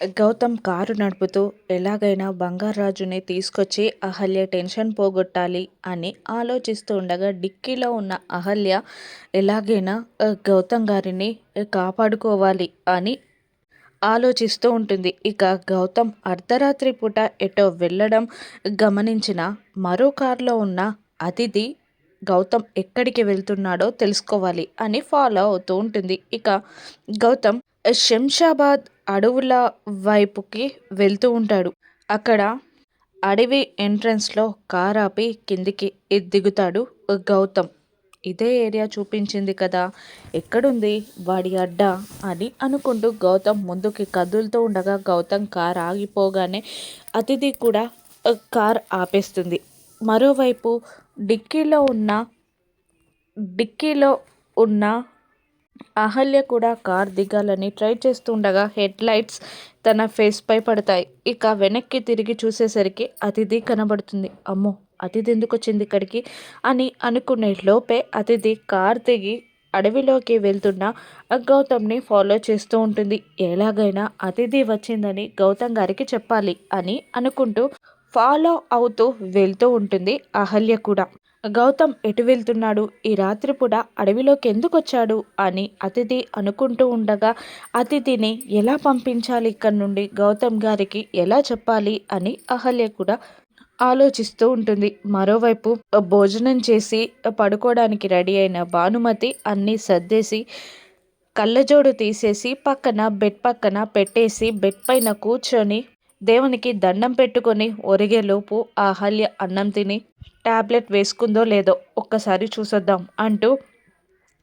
Gautam car నడుపుతూ ఎలాగైనా బంగారాజుని తీసుకొచ్చి అహల్య టెన్షన్ పోగొట్టాలి అని ఆలోచిస్తూ ఉండగా డిక్కీలో ఉన్న అహల్య ఎలాగైనా గౌతమ్ గారిని కాపాడుకోవాలి అని ఆలోచిస్తూ ఉంటుంది. ఇక గౌతమ్ అర్ధరాత్రి పూట ఎటో వెళ్ళడం గమనించిన మరో కారులో ఉన్న అతిథి గౌతమ్ ఎక్కడికి వెళ్తున్నాడో తెలుసుకోవాలి అని ఫాలో అవుతూ ఉంటుంది. ఇక గౌతమ్ శంషాబాద్ అడవుల వైపుకి వెళ్తూ ఉంటాడు. అక్కడ అడవి ఎంట్రన్స్లో కార్ ఆపి కిందికి దిగుతాడు గౌతమ్. ఇదే ఏరియా చూపించింది కదా ఎక్కడుంది వాడి అడ్డ అని అనుకుంటూ గౌతమ్ ముందుకి కదులుతూ ఉండగా గౌతమ్ కార్ ఆగిపోగానే అతిథి కూడా కార్ ఆపేస్తుంది. మరోవైపు డిక్కీలో ఉన్న డిక్కీలో ఉన్న అహల్య కూడా కార్ దిగాలని ట్రై చేస్తుండగా హెడ్ లైట్స్ తన ఫేస్పై పడతాయి. ఇక వెనక్కి తిరిగి చూసేసరికి అతిథి కనబడుతుంది. అమ్మో అతిథి ఎందుకు వచ్చింది ఇక్కడికి? అని అనుకునే లోపే అతిథి కార్ దిగి అడవిలోకి వెళ్తున్న గౌతమ్ని ఫాలో చేస్తూ ఉంటుంది. ఎలాగైనా అతిథి వచ్చిందని గౌతమ్ గారికి చెప్పాలి అని అనుకుంటూ ఫాలో అవుతూ వెళ్తూ ఉంటుంది అహల్య కూడా. గౌతమ్ ఎటు వెళ్తున్నాడు? ఈ రాత్రిపూట అడవిలోకి ఎందుకు వచ్చాడు అని అతిథి అనుకుంటూ ఉండగా అతిథిని ఎలా పంపించాలి ఇక్కడ నుండి? గౌతమ్ గారికి ఎలా చెప్పాలి? అని అహల్య కూడా ఆలోచిస్తూ ఉంటుంది. మరోవైపు భోజనం చేసి పడుకోవడానికి రెడీ అయిన భానుమతి అన్నీ సర్దేసి కళ్ళజోడు తీసేసి పక్కన బెడ్ పక్కన పెట్టేసి బెడ్ పైన కూర్చొని దేవునికి దండం పెట్టుకొని ఒరిగేలోపు అహల్య అన్నం తిని ట్యాబ్లెట్ వేసుకుందో లేదో ఒక్కసారి చూసొద్దాం అంటూ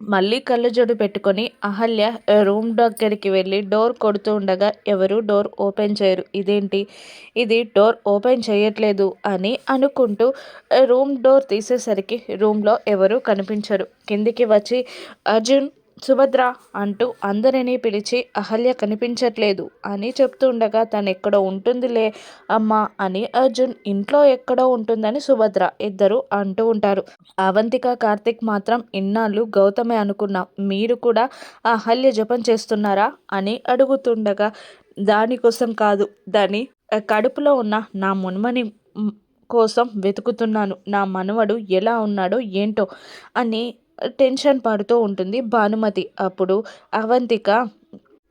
మళ్ళీ కళ్ళజోడు పెట్టుకొని అహల్య రూమ్ దగ్గరికి వెళ్ళి డోర్ కొడుతూ ఉండగా ఎవరు డోర్ ఓపెన్ చేయరు. ఇదేంటి? ఇది డోర్ ఓపెన్ చేయట్లేదు అని అనుకుంటూ రూమ్ డోర్ తీసేసరికి రూమ్లో ఎవరు కనిపించరు. కిందికి వచ్చి అర్జున్ సుభద్ర అంటూ అందరినీ పిలిచి అహల్య కనిపించట్లేదు అని చెప్తుండగా తను ఎక్కడో ఉంటుందిలే అమ్మా అని అర్జున్ ఇంట్లో ఎక్కడో ఉంటుందని సుభద్ర ఇద్దరు అంటూ ఉంటారు. అవంతిక కార్తిక్ మాత్రం ఇన్నాళ్ళు గౌతమే అనుకున్నా మీరు కూడా అహల్య జపం చేస్తున్నారా అని అడుగుతుండగా దానికోసం కాదు దాని కడుపులో ఉన్న నా మున్మని కోసం వెతుకుతున్నాను. నా మనవడు ఎలా ఉన్నాడో ఏంటో అని టెన్షన్ పడుతూ ఉంటుంది. భానుమతి అప్పుడు అవంతిక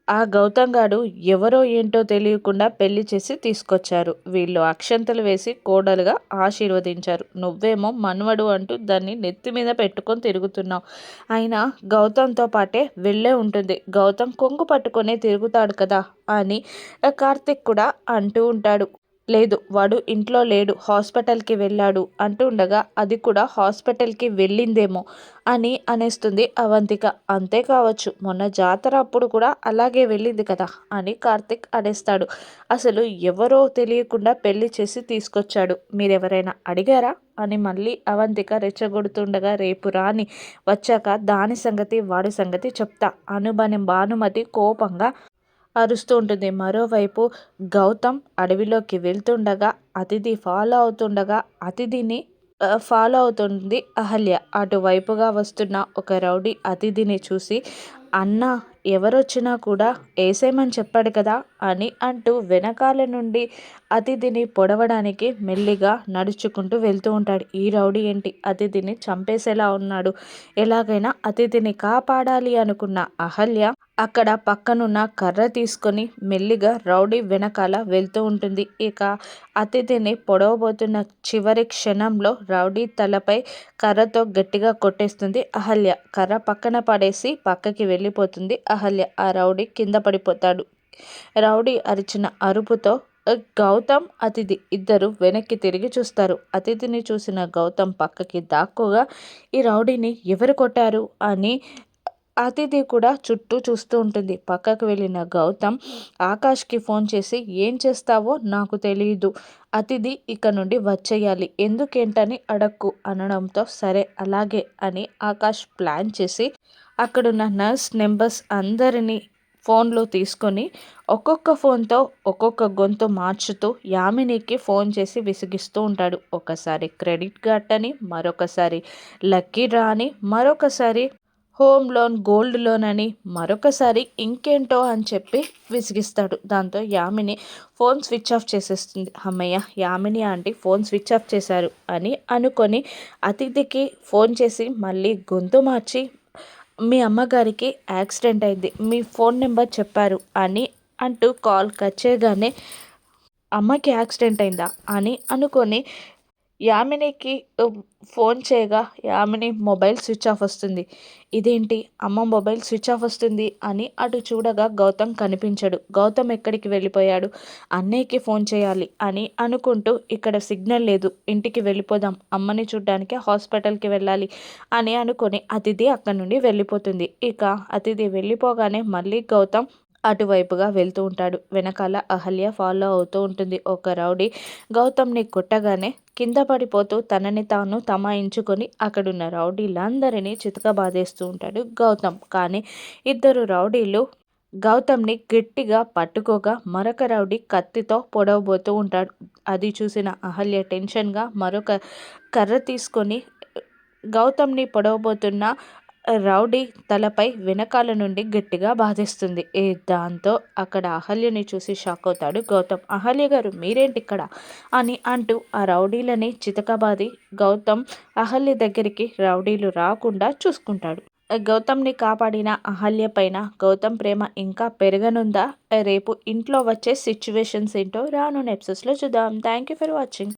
ఆ గౌతమ్ గారు ఎవరో ఏంటో తెలియకుండా పెళ్ళి చేసి తీసుకొచ్చారు. వీళ్ళు అక్షంతలు వేసి కోడలుగా ఆశీర్వదించారు. నువ్వేమో మనవడు అంటూ దాన్ని నెత్తి మీద పెట్టుకొని తిరుగుతున్నావు. అయినా గౌతమ్తో పాటే వెళ్ళే ఉంటుంది. గౌతమ్ కొంగు పట్టుకొని తిరుగుతాడు కదా అని కార్తిక్ కూడా అంటూ ఉంటాడు. లేదు వాడు ఇంట్లో లేడు హాస్పిటల్కి వెళ్ళాడు అంటుండగా అది కూడా హాస్పిటల్కి వెళ్ళిందేమో అని అనేస్తుంది అవంతిక. అంతే కావచ్చు మొన్న జాతర అప్పుడు కూడా అలాగే వెళ్ళింది కదా అని కార్తిక్ అనేస్తాడు. అసలు ఎవరో తెలియకుండా పెళ్ళి చేసి తీసుకొచ్చాడు. మీరెవరైనా అడిగారా? అని మళ్ళీ అవంతిక రెచ్చగొడుతుండగా రేపు రాని వచ్చాక దాని సంగతి వాడి సంగతి చెప్తా. అనుబని భానుమతి కోపంగా అరుస్తూ ఉంటుంది. మరోవైపు గౌతమ్ అడవిలోకి వెళ్తుండగా అతిథి ఫాలో అవుతుండగా అతిథిని ఫాలో అవుతుంది అహల్య. అటువైపుగా వస్తున్న ఒక రౌడీ అతిథిని చూసి అన్న ఎవరొచ్చినా కూడా వేసేయమని చెప్పాడు కదా అని అంటూ వెనకాల నుండి అతిథిని పొడవడానికి మెల్లిగా నడుచుకుంటూ వెళ్తూ ఉంటాడు. ఈ రౌడీ ఏంటి? అతిథిని చంపేసేలా ఉన్నాడు. ఎలాగైనా అతిథిని కాపాడాలి అనుకున్న అహల్య అక్కడ పక్కనున్న కర్ర తీసుకొని మెల్లిగా రౌడీ వెనకాల వెళ్తూ ఉంటుంది. ఇక అతిథిని పొడవబోతున్న చివరి క్షణంలో రౌడీ తలపై కర్రతో గట్టిగా కొట్టేస్తుంది అహల్య. కర్ర పక్కన పడేసి పక్కకి వెళ్ళిపోతుంది. అహల్య ఆ రౌడీ కింద పడిపోతాడు. రౌడీ అరిచిన అరుపుతో గౌతమ్ అతిథి ఇద్దరు వెనక్కి తిరిగి చూస్తారు. అతిథిని చూసిన గౌతమ్ పక్కకి దాక్కుగా ఈ రౌడీని ఎవరు కొట్టారు? అని అతిథి కూడా చుట్టూ చూస్తూ ఉంటుంది. పక్కకు వెళ్ళిన గౌతమ్ ఆకాష్కి ఫోన్ చేసి ఏం చేస్తావో నాకు తెలియదు అతిథి ఇక నుండి వచ్చేయాలి. ఎందుకేంటని అడక్కు అనడంతో సరే అలాగే అని ఆకాష్ ప్లాన్ చేసి అక్కడున్న నర్స్ నెంబర్స్ అందరినీ ఫోన్లో తీసుకొని ఒక్కొక్క ఫోన్తో ఒక్కొక్క గొంతు మార్చుతూ యామినికి ఫోన్ చేసి విసిగిస్తూ ఉంటాడు. ఒకసారి క్రెడిట్ కార్డ్ అని మరొకసారి లక్కీ డ్రా అని మరొకసారి హోమ్ లోన్ గోల్డ్ లోన్ అని మరొకసారి ఇంకేంటో అని చెప్పి విసిగిస్తాడు. దాంతో యామిని ఫోన్ స్విచ్ ఆఫ్ చేసేస్తుంది. అమ్మయ్య Yamini aunty phone switch off చేశారు అని అనుకొని అతిథికి ఫోన్ చేసి మళ్ళీ గొంతు మార్చి మీ అమ్మగారికి యాక్సిడెంట్ అయింది మీ ఫోన్ నెంబర్ చెప్పారు అని అంటూ కాల్ కట్ చేయగానే అమ్మకి యాక్సిడెంట్ అయిందా? అని అనుకొని యామినికి ఫోన్ చేయగా యామిని మొబైల్ స్విచ్ ఆఫ్ వస్తుంది. ఇదేంటి? అమ్మ మొబైల్ స్విచ్ ఆఫ్ వస్తుంది అని అటు చూడగా గౌతమ్ కనిపించడు. గౌతమ్ ఎక్కడికి వెళ్ళిపోయాడు? అన్నయ్యకి ఫోన్ చేయాలి అని అనుకుంటూ ఇక్కడ సిగ్నల్ లేదు. ఇంటికి వెళ్ళిపోదాం. అమ్మని చూడ్డానికి హాస్పిటల్కి వెళ్ళాలి అని అనుకొని అతిథి అక్కడి నుండి వెళ్ళిపోతుంది. ఇక అతిథి వెళ్ళిపోగానే మళ్ళీ గౌతమ్ అటువైపుగా వెళ్తూ ఉంటాడు. వెనకాల అహల్య ఫాలో అవుతూ ఉంటుంది. ఒక రౌడీ గౌతమ్ని కొట్టగానే కింద పడిపోతూ తనని తాను తమాయించుకొని అక్కడున్న రౌడీలందరినీ చితకబాదేస్తూ ఉంటాడు గౌతమ్. కానీ ఇద్దరు రౌడీలు గౌతమ్ని గట్టిగా పట్టుకోగా మరొక రౌడీ కత్తితో పొడవబోతూ ఉంటాడు. అది చూసిన అహల్య టెన్షన్గా మరొక కర్ర తీసుకొని గౌతమ్ని పొడవబోతున్న రౌడీ తలపై వెనకాల నుండి గట్టిగా బాధిస్తుంది. ఏ దాంతో అక్కడ అహల్యని చూసి షాక్ అవుతాడు గౌతమ్. అహల్య గారు మీరేంటి ఇక్కడ? అని అంటూ ఆ రౌడీలని చితకబాది గౌతమ్ అహల్య దగ్గరికి రౌడీలు రాకుండా చూసుకుంటాడు. గౌతమ్ని కాపాడిన అహల్య పైన గౌతమ్ ప్రేమ ఇంకా పెరగనుందా? రేపు ఇంట్లో వచ్చే సిచ్యువేషన్స్ ఏంటో రాను ఎపిసోడ్స్లో చూద్దాం. Thank you for watching